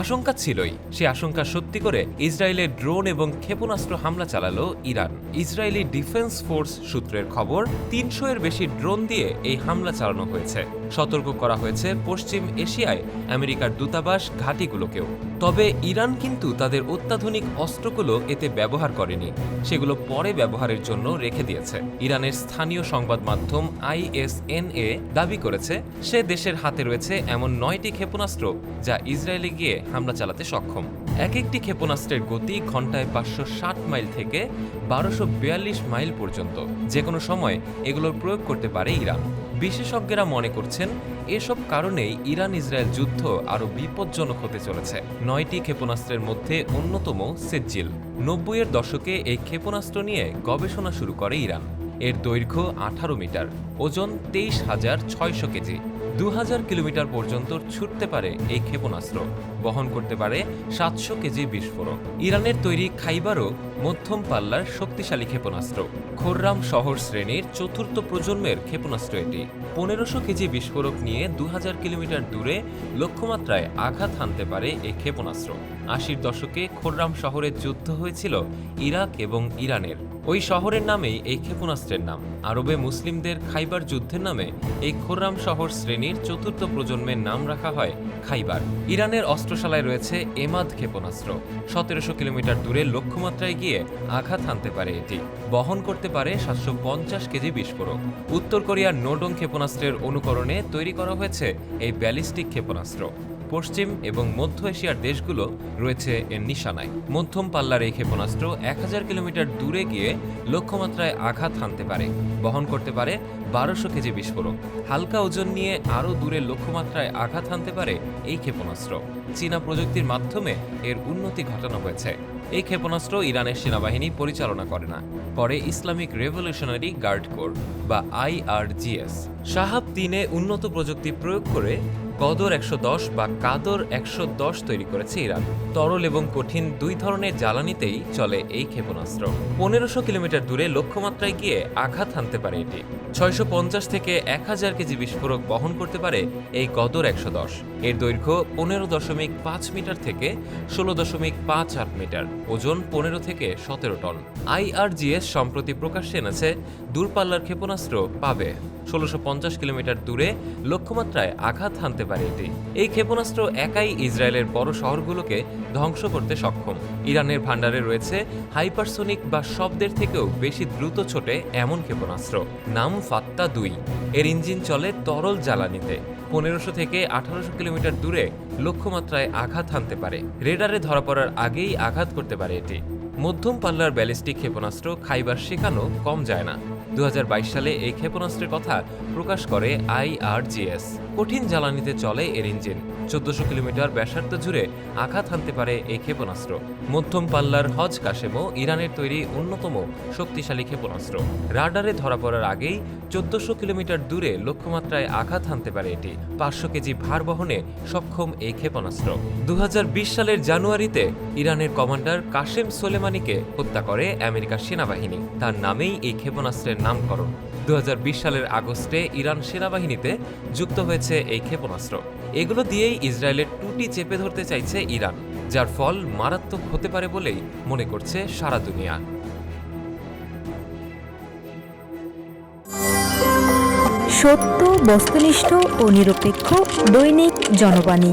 আশঙ্কা ছিলই। সে আশঙ্কা সত্যি করে ইসরায়েলের ড্রোন এবং ক্ষেপণাস্ত্র হামলা চালালো ইরান। ইসরায়েলি ডিফেন্স ফোর্স সূত্রের খবর তিনশো এর বেশি ড্রোন দিয়ে এই হামলা চালানো হয়েছে। সতর্ক করা হয়েছে পশ্চিম এশিয়ায় আমেরিকার দূতাবাস ঘাঁটিগুলোকেও। তবে ইরান কিন্তু তাদের অত্যাধুনিক অস্ত্রগুলো এতে ব্যবহার করেনি। সেগুলো পরে ব্যবহারের জন্য রেখে দিয়েছে। ইরানের স্থানীয় সংবাদ মাধ্যম আইএসএনএ দাবি করেছে, সে দেশের হাতে রয়েছে এমন নয়টি ক্ষেপণাস্ত্র যা ইসরায়েলে গিয়ে হামলা চালাতে সক্ষম। এক একটি ক্ষেপণাস্ত্রের গতি ঘন্টায় পাঁচশো ষাট মাইল থেকে বারোশো মাইল পর্যন্ত। যে কোনো সময় এগুলোর প্রয়োগ করতে পারে ইরান। বিশেষজ্ঞরা মনে করছেন, এসব কারণেই ইরান ইসরায়েল যুদ্ধ আরও বিপজ্জনক হতে চলেছে। নয়টি ক্ষেপণাস্ত্রের মধ্যে অন্যতম সেজ্জিল। নব্বইয়ের দশকে এই ক্ষেপণাস্ত্র নিয়ে গবেষণা শুরু করে ইরান। এর দৈর্ঘ্য আঠারো মিটার, ওজন তেইশ হাজার ছয়শো কেজি। দু হাজার কিলোমিটার পর্যন্ত ছুটতে পারে এই ক্ষেপণাস্ত্র। বহন করতে পারে সাতশো কেজি বিস্ফোরক। ইরানের তৈরি খাইবারও মধ্যম পাল্লার শক্তিশালী ক্ষেপণাস্ত্র। খোররাম শহর শ্রেণির চতুর্থ প্রজন্মের ক্ষেপণাস্ত্র এটি। পনেরোশো কেজি বিস্ফোরক নিয়ে দু হাজার কিলোমিটার দূরে লক্ষ্যমাত্রায় আঘাত হানতে পারে এই ক্ষেপণাস্ত্র। আশির দশকে খোররাম শহরে যুদ্ধ হয়েছিল ইরাক এবং ইরানের। ওই শহরের নামেই এই ক্ষেপণাস্ত্রের নাম। আরবে মুসলিমদের খাইবার যুদ্ধের নামে এই খোররাম শহর শ্রেণির চতুর্থ প্রজন্মের নাম রাখা হয় খাইবার। ইরানের অস্ত্রশালায় রয়েছে এমাদ ক্ষেপণাস্ত্র। সতেরোশো কিলোমিটার দূরে লক্ষ্যমাত্রায় গিয়ে আঘাত হানতে পারে এটি। বহন করতে পারে সাতশো পঞ্চাশ কেজি বিস্ফোরক। উত্তর কোরিয়ার নোডং ক্ষেপণাস্ত্রের অনুকরণে তৈরি করা হয়েছে এই ব্যালিস্টিক ক্ষেপণাস্ত্র। পশ্চিম এবং মধ্য এশিয়ার দেশগুলো রয়েছে এর নিশানায়। মধ্যম পাল্লার এই ক্ষেপণাস্ত্র এক হাজার কিলোমিটার দূরে গিয়ে লক্ষ্যমাত্রায় আঘাত হানতে পারে, বহন করতে পারে বারোশো কেজি বিস্ফোরক। হালকা ওজন নিয়ে আরও দূরে লক্ষ্যমাত্রায় আঘাত হানতে পারে এই ক্ষেপণাস্ত্র। চীনা প্রযুক্তির মাধ্যমে এর উন্নতি ঘটানো হয়েছে। এই ক্ষেপণাস্ত্র ইরানের সেনাবাহিনী পরিচালনা করে না করে ইসলামিক রেভলিউশনারি গার্ড কোর বা আইআরজিএস। সাহাব তিনে উন্নত প্রযুক্তি প্রয়োগ করে কদর একশো দশ বা কাদর একশো দশ তৈরি করেছে ইরান। তরল এবং কঠিন দুই ধরনের জ্বালানিতেই চলে এই ক্ষেপণাস্ত্র। পনেরোশো কিলোমিটার দূরে লক্ষ্যমাত্রায় গিয়ে আঘাত হানতে পারে এটি। ছয়শো পঞ্চাশ থেকে এক হাজার কেজি বিস্ফোরক বহন করতে পারে এই কদর একশো দশ। এর দৈর্ঘ্য পনেরো দশমিক পাঁচ মিটার থেকে ষোলো দশমিক পাঁচ আট মিটার, ওজন পনেরো থেকে সতেরো টন। আইআরজিএস সম্প্রতি প্রকাশ্যে এনেছে, দূরপাল্লার ক্ষেপণাস্ত্র পাবে। ষোলোশো কিলোমিটার দূরে লক্ষ্যমাত্রায় আঘাত হানতে পারে এটি। এই ক্ষেপণাস্ত্র একাই ইসরায়েলের বড় শহরগুলোকে ধ্বংস করতে সক্ষম। ইরানের ভান্ডারে রয়েছে হাইপারসোনিক বা শব্দের থেকেও বেশি দ্রুত ছোটে এমন ক্ষেপণাস্ত্র। নাম ফাত্তা দুই। এর ইঞ্জিন চলে তরল জ্বালানিতে। পনেরোশো থেকে আঠারোশো কিলোমিটার দূরে লক্ষ্যমাত্রায় আঘাত হানতে পারে। রেডারে ধরা পড়ার আগেই আঘাত করতে পারে এটি। মধ্যম পাল্লার ব্যালিস্টিক ক্ষেপণাস্ত্র খাইবার শেখানো কম যায় না। দু সালে এই ক্ষেপণাস্ত্রের কথা প্রকাশ করে আইআরজিএস কঠিন জ্বালানিতে চলে এর ইঞ্জিন। চোদ্দশো কিলোমিটার ব্যাসার্ধ জুড়ে আঘাত হানতে পারে এই ক্ষেপণাস্ত্র। মধ্যম পাল্লার হজ কাশেমও ইরানের তৈরি অন্যতম শক্তিশালী ক্ষেপণাস্ত্র। রাডারে ধরা পড়ার আগেই চোদ্দশো কিলোমিটার দূরে লক্ষ্যমাত্রায় আঘাত হানতে পারে এটি। পাঁচশো কেজি ভার বহনে সক্ষম এই ক্ষেপণাস্ত্র। দু হাজার বিশ সালের জানুয়ারিতে ইরানের কমান্ডার কাশেম সোলেমানিকে হত্যা করে আমেরিকার সেনাবাহিনী। তার নামেই এই ক্ষেপণাস্ত্রের নামকরণ। দু সালের আগস্টে ইরান সেনাবাহিনীতে যুক্ত হয়েছে এই ক্ষেপণাস্ত্র। এগুলো দিয়েই ইসরায়েলের টুটি চেপে ধরতে চাইছে ইরান, যার ফল মারাত্মক হতে পারে বলেই মনে করছে সারা দুনিয়া। সত্য, বস্তুনিষ্ঠ ও নিরপেক্ষ দৈনিক জনবাণী।